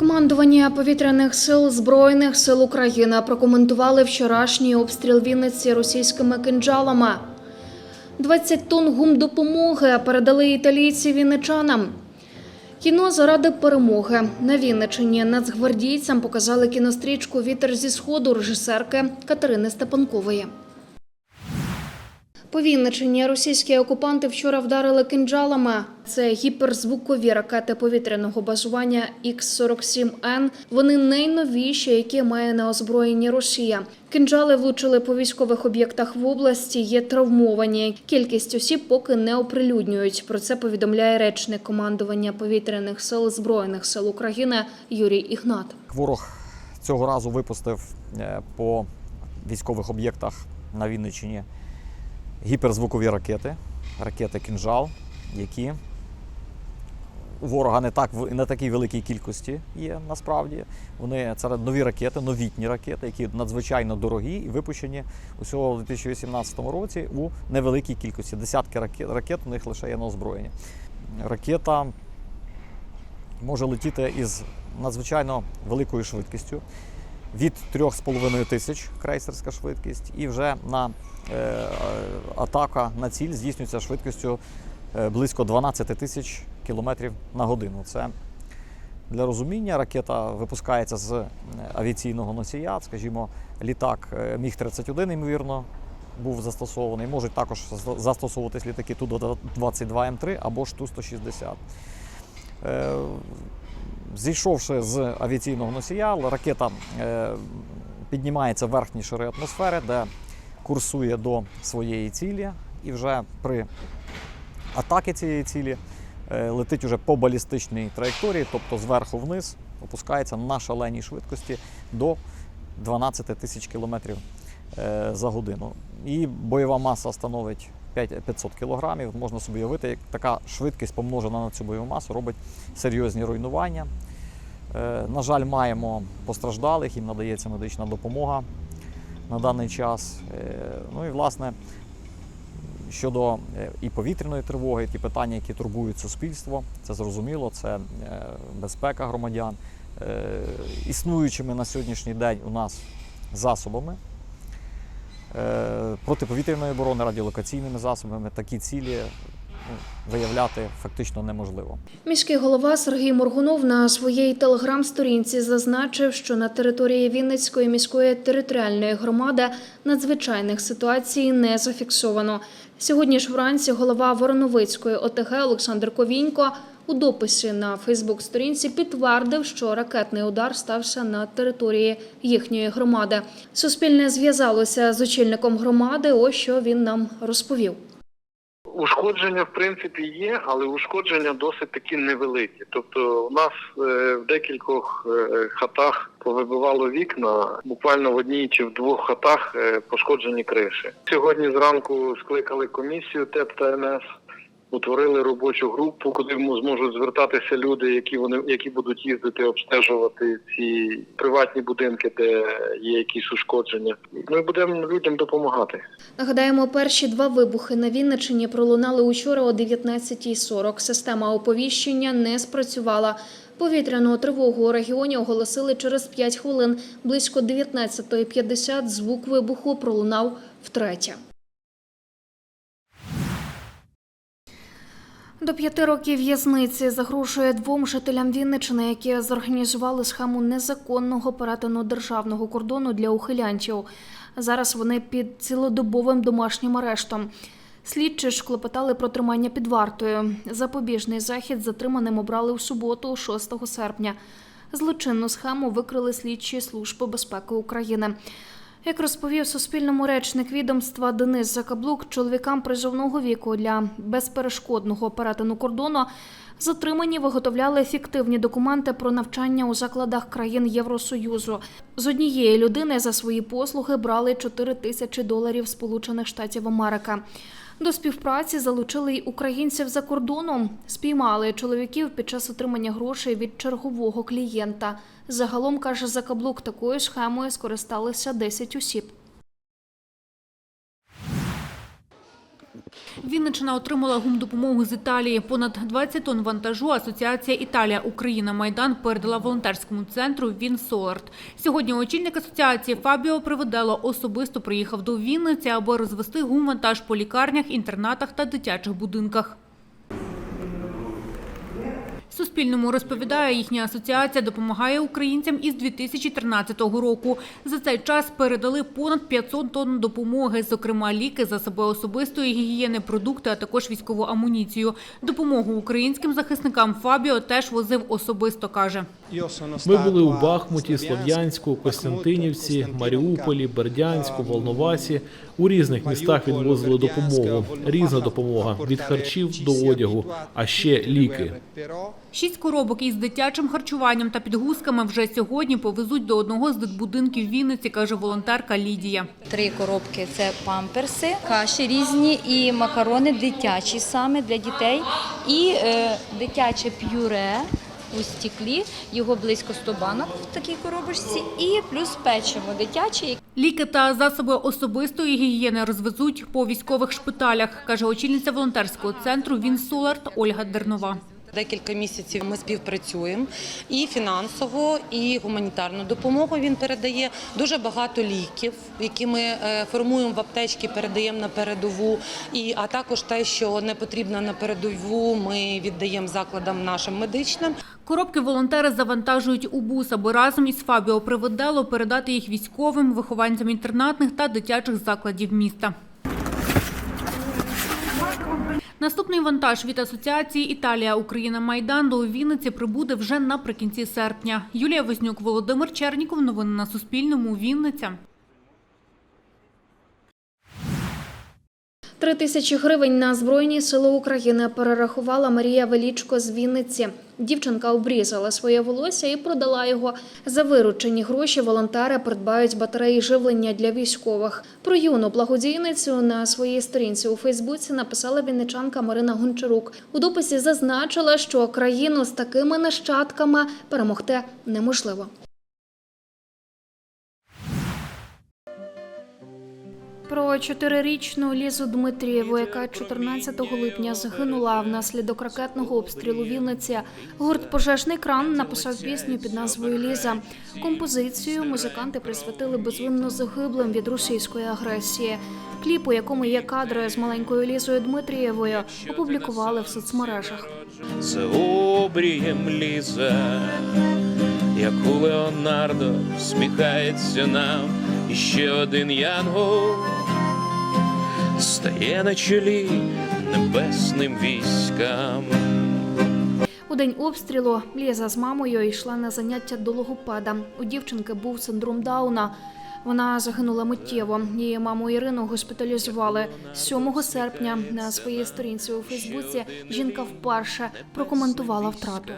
Командування повітряних сил Збройних сил України прокоментували вчорашній обстріл Вінниці російськими кинджалами. 20 тонн гумдопомоги передали італійці вінничанам. Кіно заради перемоги на Вінничині нацгвардійцям показали кінострічку Вітер зі сходу режисерки Катерини Степанкової. По Вінничині російські окупанти вчора вдарили кинджалами. Це гіперзвукові ракети повітряного базування Х-47Н. Вони найновіші, які має на озброєнні Росія. Кинджали влучили по військових об'єктах в області. Є травмовані. Кількість осіб поки не оприлюднюють. Про це повідомляє речник командування повітряних сил збройних сил України Юрій Ігнат. Ворог цього разу випустив е, по військових об'єктах на Вінниччині гіперзвукові ракети, ракети кінжал, які у ворога не так не такій великій кількості є насправді. Вони це нові ракети, новітні ракети, які надзвичайно дорогі і випущені усього в 2018 році у невеликій кількості. Десятки ракет, ракет у них лише є на озброєнні. Ракета може летіти із надзвичайно великою швидкістю від 3,5 тисяч крейсерська швидкість, і вже на е, атака на ціль здійснюється швидкістю е, близько 12 тисяч кілометрів на годину. Це для розуміння ракета випускається з е, авіаційного носія, скажімо, літак е, Міг-31, ймовірно, був застосований. Можуть також за- застосовуватись літаки Ту-22М3 або ж Ту-160. Зійшовши з авіаційного носія, ракета е, піднімається в верхні шари атмосфери, де курсує до своєї цілі, і вже при атаки цієї цілі е, летить уже по балістичній траєкторії, тобто зверху вниз, опускається на шаленій швидкості до 12 тисяч кілометрів е, за годину. І бойова маса становить 5 500 кілограмів. Можна собі уявити, як така швидкість помножена на цю бойову масу робить серйозні руйнування. Е, На жаль, маємо постраждалих, їм надається медична допомога на даний час. Е, Ну і власне щодо е, і повітряної тривоги, ті питання, які турбують суспільство, це зрозуміло, це безпека громадян. Існуючими на сьогоднішній день у нас засобами протиповітряної оборони, радіолокаційними засобами такі цілі ну, виявляти фактично неможливо. Міський голова Сергій Моргунов на своїй телеграм-сторінці зазначив, що на території Вінницької міської територіальної громади надзвичайних ситуацій не зафіксовано. Сьогодні ж вранці голова Вороновицької ОТГ Олександр Ковінько у дописі на Фейсбук-сторінці підтвердив, що ракетний удар стався на території їхньої громади. Суспільне зв'язалося з очільником громади. Ось що він нам розповів. Ушкодження в принципі є, але ушкодження досить таки невеликі. Тобто, у нас е, в декількох е, хатах повибивало вікна. Буквально в одній чи в двох хатах е, пошкоджені криші. Сьогодні зранку скликали комісію ТЕП та МС. Утворили робочу групу, куди зможуть звертатися люди, які вони які будуть їздити обстежувати ці приватні будинки, де є якісь ушкодження. Ми будемо людям допомагати. Нагадаємо, перші два вибухи на Вінниччині пролунали учора о 19.40. Система оповіщення не спрацювала. Повітряну тривогу у регіоні оголосили через 5 хвилин. Близько 19.50 звук вибуху пролунав втретє. До п'яти років в'язниці загрожує двом жителям Вінничини, які зорганізували схему незаконного перетину державного кордону для ухилянтів. Зараз вони під цілодобовим домашнім арештом. Слідчі ж клопотали про тримання під вартою. Запобіжний захід затриманим обрали в суботу, 6 серпня. Злочинну схему викрили слідчі Служби безпеки України. Як розповів Суспільному речник відомства Денис Закаблук, чоловікам призовного віку для безперешкодного перетину кордону затримані виготовляли фіктивні документи про навчання у закладах країн Євросоюзу. З однієї людини за свої послуги брали 4 тисячі доларів Сполучених Штатів Америки. До співпраці залучили й українців за кордоном. Спіймали чоловіків під час отримання грошей від чергового клієнта. Загалом каже за каблук такою схемою скористалися 10 осіб. Вінниччина отримала гумдопомогу з Італії. Понад 20 тонн вантажу Асоціація Італія Україна Майдан передала волонтерському центру Вінсоларт. Сьогодні очільник асоціації Фабіо Приведело особисто приїхав до Вінниці, аби розвести гумвантаж по лікарнях, інтернатах та дитячих будинках. Суспільному розповідає, їхня асоціація допомагає українцям із 2013 року. За цей час передали понад 500 тонн допомоги, зокрема ліки, засоби особистої гігієни, продукти, а також військову амуніцію. Допомогу українським захисникам Фабіо теж возив особисто, каже. Ми були у Бахмуті, Слов'янську, Костянтинівці, Маріуполі, Бердянську, Волновасі. У різних містах відвозили допомогу. Різна допомога від харчів до одягу, а ще ліки. Шість коробок із дитячим харчуванням та підгузками вже сьогодні повезуть до одного з дитбудинків Вінниці, каже волонтерка Лідія. Три коробки це памперси, каші різні і макарони дитячі саме для дітей, і е, дитяче п'юре у стіклі, його близько 100 банок в такій коробочці, і плюс печиво дитяче, Ліки та засоби особистої гігієни розвезуть по військових шпиталях, каже очільниця волонтерського центру Вінсоларт Ольга Дернова. Декілька місяців ми співпрацюємо і фінансово, і гуманітарну допомогу він передає. Дуже багато ліків, які ми е, формуємо в аптечки, передаємо на передову. І а також те, що не потрібно на передову, ми віддаємо закладам нашим медичним. Коробки волонтери завантажують у бус, аби разом із Фабіо Приводело передати їх військовим, вихованцям інтернатних та дитячих закладів міста. Наступний вантаж від Асоціації Італія Україна Майдан до Вінниці прибуде вже наприкінці серпня. Юлія Вознюк, Володимир Черніков. Новини на Суспільному. Вінниця. Три тисячі гривень на Збройні Сили України перерахувала Марія Велічко з Вінниці. Дівчинка обрізала своє волосся і продала його. За виручені гроші волонтери придбають батареї живлення для військових. Про юну благодійницю на своїй сторінці у Фейсбуці написала вінничанка Марина Гончарук. У дописі зазначила, що країну з такими нащадками перемогти неможливо. Про чотирирічну Лізу Дмитрієву, яка 14 липня загинула внаслідок ракетного обстрілу Вінниці. Гурт Пожежний кран написав пісню під назвою Ліза. Композицію музиканти присвятили безвинно загиблим від російської агресії. Кліп, у якому є кадри з маленькою Лізою Дмитрієвою, опублікували в соцмережах. за обрієм ліза, як у Леонардо всміхається нам і ще один янгол стає на чолі небесним військам. У день обстрілу Ліза з мамою йшла на заняття до логопеда. У дівчинки був синдром Дауна. Вона загинула миттєво. Її маму Ірину госпіталізували 7 серпня. На своїй сторінці у Фейсбуці жінка вперше прокоментувала втрату.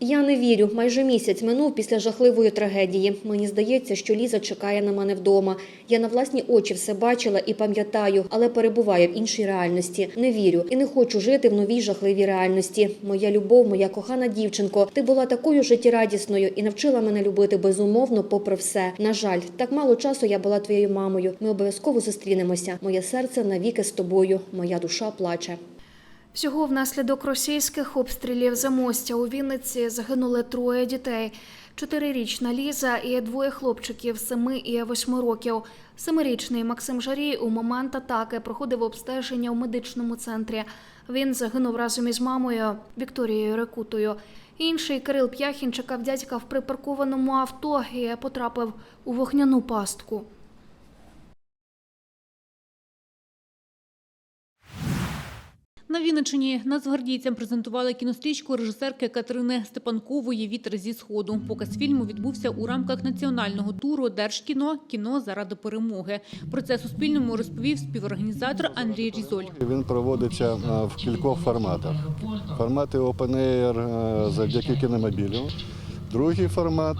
Я не вірю. Майже місяць минув після жахливої трагедії. Мені здається, що Ліза чекає на мене вдома. Я на власні очі все бачила і пам'ятаю, але перебуваю в іншій реальності. Не вірю і не хочу жити в новій жахливій реальності. Моя любов, моя кохана дівчинко, ти була такою життєрадісною і навчила мене любити безумовно, попри все. На жаль, так мало часу я була твоєю мамою. Ми обов'язково зустрінемося. Моє серце навіки з тобою. Моя душа плаче. Всього внаслідок російських обстрілів замостя у Вінниці загинули троє дітей. Чотирирічна Ліза і двоє хлопчиків семи і восьми років. Семирічний Максим Жарій у момент атаки проходив обстеження у медичному центрі. Він загинув разом із мамою Вікторією Рекутою. Інший Кирил П'яхін чекав дядька в припаркованому авто і потрапив у вогняну пастку. На Вінниччині нацгвардійцям презентували кінострічку режисерки Катерини Степанкової Вітер зі сходу. Показ фільму відбувся у рамках національного туру Держкіно Кіно заради перемоги. Про це Суспільному розповів співорганізатор Андрій Різоль. Він проводиться е, в кількох форматах. Формати Open Air е, завдяки кіномобілю. Другий формат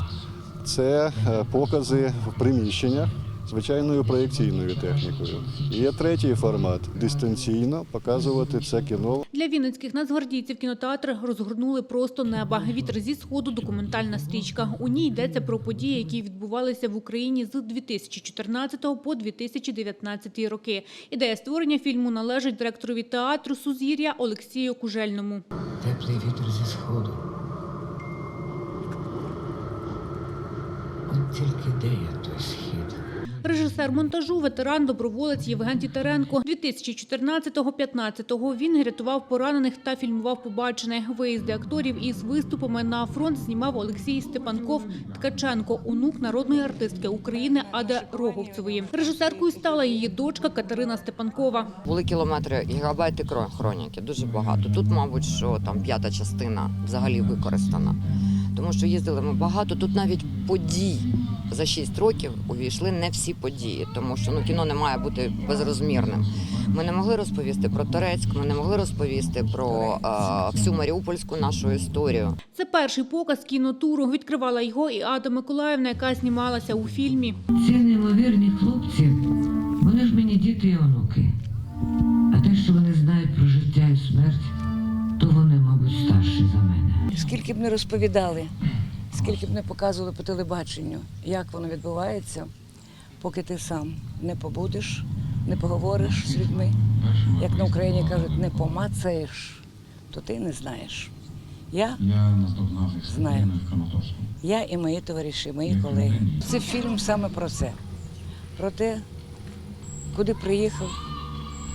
це е, покази в приміщеннях звичайною проєкційною технікою. І є третій формат дистанційно показувати це кіно Для вінницьких нацгвардійців кінотеатр розгорнули просто неба. Вітер зі сходу документальна стрічка. У ній йдеться про події, які відбувалися в Україні з 2014 по 2019 роки. Ідея створення фільму належить директорові театру Сузір'я Олексію Кужельному. Теплий вітер зі сходу. От тільки де я той схід? Режисер монтажу, ветеран, доброволець Євген Тітеренко. 2014-15 він рятував поранених та фільмував побачене. Виїзди акторів із виступами на фронт знімав Олексій Степанков Ткаченко, онук народної артистки України Ади Роговцевої. Режисеркою стала її дочка Катерина Степанкова. Були кілометри гігабайти хроніки, дуже багато. Тут, мабуть, що там п'ята частина взагалі використана. Тому що їздили ми багато. Тут навіть подій за 6 років увійшли не всі події, тому що ну кіно не має бути безрозмірним. Ми не могли розповісти про Торецьк, ми не могли розповісти про е, всю Маріупольську нашу історію. Це перший показ кінотуру. Відкривала його і Ада Миколаївна, яка знімалася у фільмі. Ці неймовірні хлопці, вони ж мені діти і онуки. А те, що вони знають про життя і смерть, то вони, мабуть, старші за мене. Скільки б не розповідали, скільки б не показували по телебаченню, як воно відбувається, поки ти сам не побудеш, не поговориш з людьми, як на Україні кажуть, не помацаєш, то ти не знаєш. Я знаю. Я і мої товариші, мої колеги. Це фільм саме про це. Про те, куди приїхав,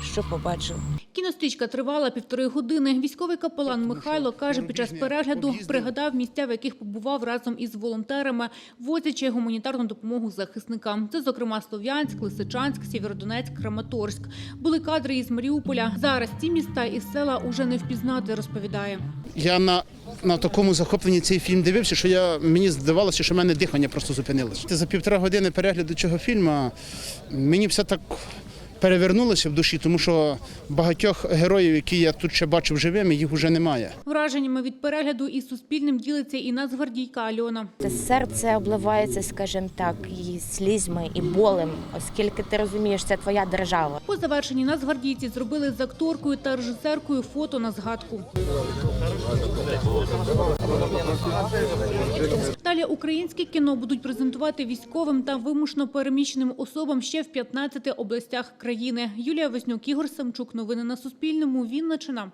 що побачив. Кінострічка тривала півтори години. Військовий капелан Михайло каже, під час перегляду пригадав місця, в яких побував разом із волонтерами, возячи гуманітарну допомогу захисникам. Це, зокрема, Слов'янськ, Лисичанськ, Сєвєродонецьк, Краматорськ. Були кадри із Маріуполя. Зараз ці міста і села уже не впізнати, розповідає. Я на, на такому захопленні цей фільм дивився, що я, мені здавалося, що в мене дихання просто зупинилося. За півтора години перегляду цього фільму мені все так перевернулося в душі, тому що багатьох героїв, які я тут ще бачив живими, їх вже немає. Враженнями від перегляду із Суспільним ділиться і нацгвардійка Альона. Серце обливається, скажімо так, і слізьми, і болем, оскільки ти розумієш, це твоя держава. По завершенні нацгвардійці зробили з акторкою та режисеркою фото на згадку. Далі українське кіно будуть презентувати військовим та вимушено переміщеним особам ще в 15 областях країни. Юлія Вознюк, Ігор Самчук. Новини на Суспільному. Вінничина.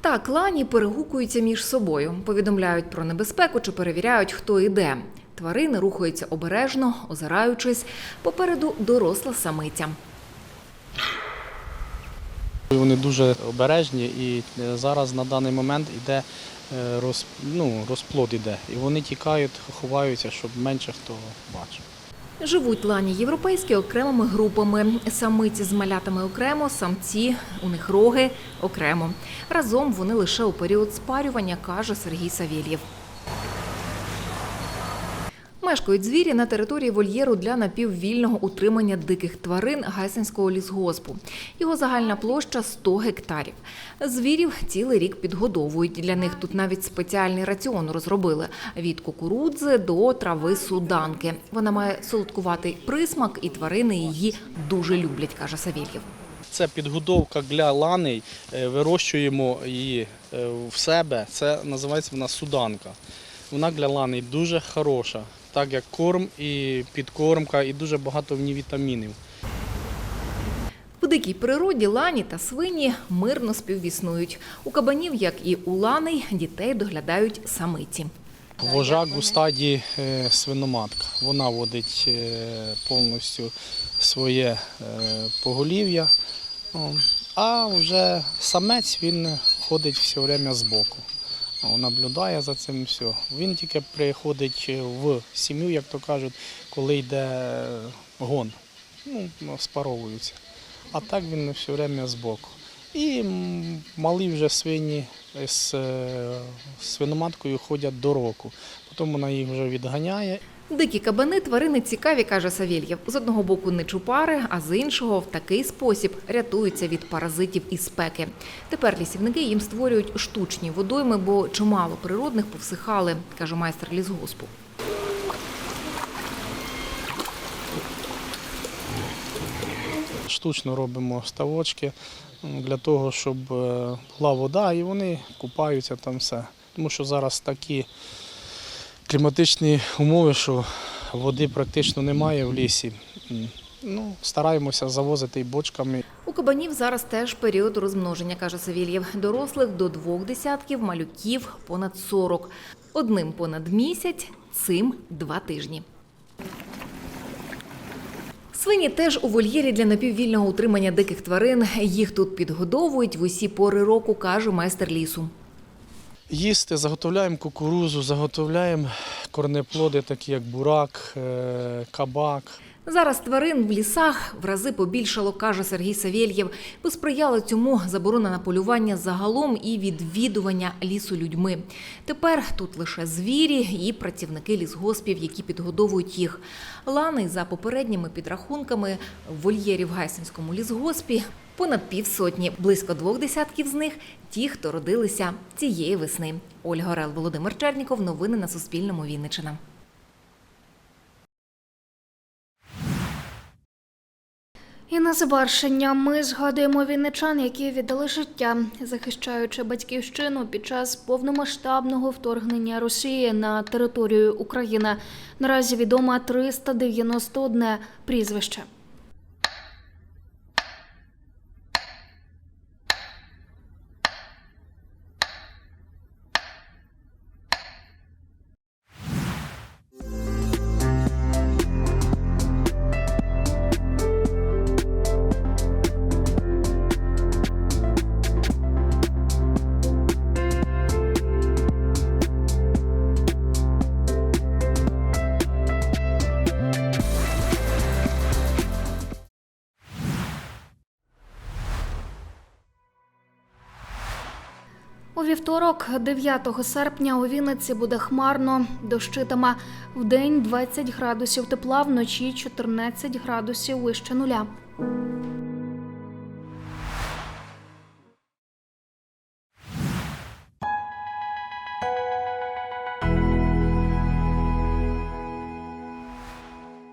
Так, лані перегукуються між собою, повідомляють про небезпеку чи перевіряють, хто йде. Тварини рухаються обережно, озираючись. Попереду доросла самиця. Вони дуже обережні і е, зараз на даний момент іде е, роз, ну, розплод іде. І вони тікають, ховаються, щоб менше хто бачив. Живуть лані європейські окремими групами. Самиці з малятами окремо, самці у них роги окремо. Разом вони лише у період спарювання, каже Сергій Савєлєв. Мешкають звірі на території вольєру для напіввільного утримання диких тварин Гайсинського лісгоспу. Його загальна площа 100 гектарів. Звірів цілий рік підгодовують. Для них тут навіть спеціальний раціон розробили від кукурудзи до трави суданки. Вона має солодкуватий присмак, і тварини її дуже люблять, каже Савєлєв. Це підгодовка для ланей, е, вирощуємо її е, в себе. Це називається вона суданка. Вона для ланей дуже хороша, так як корм і підкормка, і дуже багато в ній вітамінів. В дикій природі лані та свині мирно співіснують. У кабанів, як і у ланей, дітей доглядають самиці. Вожак у стадії е, свиноматка. Вона водить е, повністю своє е, поголів'я, а вже самець він ходить все время збоку. Наблюдає за цим все. Він тільки приходить в сім'ю, як то кажуть, коли йде гон. Ну, спаровуються. А так він все время збоку. І малі вже свині з е, свиноматкою ходять до року. Потім вона їх вже відганяє. Дикі кабани тварини цікаві, каже Савєлєв. З одного боку не чупари, а з іншого в такий спосіб рятуються від паразитів і спеки. Тепер лісівники їм створюють штучні водойми, бо чимало природних повсихали, каже майстер лісгоспу. Штучно робимо ставочки для того, щоб е, була вода і вони купаються там все. Тому що зараз такі кліматичні умови, що води практично немає в лісі. Ну, стараємося завозити і бочками. У кабанів зараз теж період розмноження, каже Савільєв. Дорослих до двох десятків, малюків понад 40. Одним понад місяць, цим два тижні. Свині теж у вольєрі для напіввільного утримання диких тварин. Їх тут підгодовують в усі пори року, каже майстер лісу. Їсти заготовляємо кукурузу, заготовляємо корнеплоди, такі як бурак, е, кабак. Зараз тварин в лісах в рази побільшало, каже Сергій Савєльєв. Посприяла цьому заборона на полювання загалом і відвідування лісу людьми. Тепер тут лише звірі і працівники лісгоспів, які підгодовують їх. Лани за попередніми підрахунками в вольєрі в Гайсинському лісгоспі понад півсотні, близько двох десятків з них ті, хто родилися цієї весни. Ольга Орел, Володимир Черніков. Новини на Суспільному. Вінниччина. І на завершення ми згадуємо вінничан, які віддали життя, захищаючи батьківщину під час повномасштабного вторгнення Росії на територію України. Наразі відомо 391 прізвище. Вівторок, 9 серпня, у Вінниці буде хмарно, дощитиме. В день 20 градусів тепла, вночі 14 градусів вище нуля.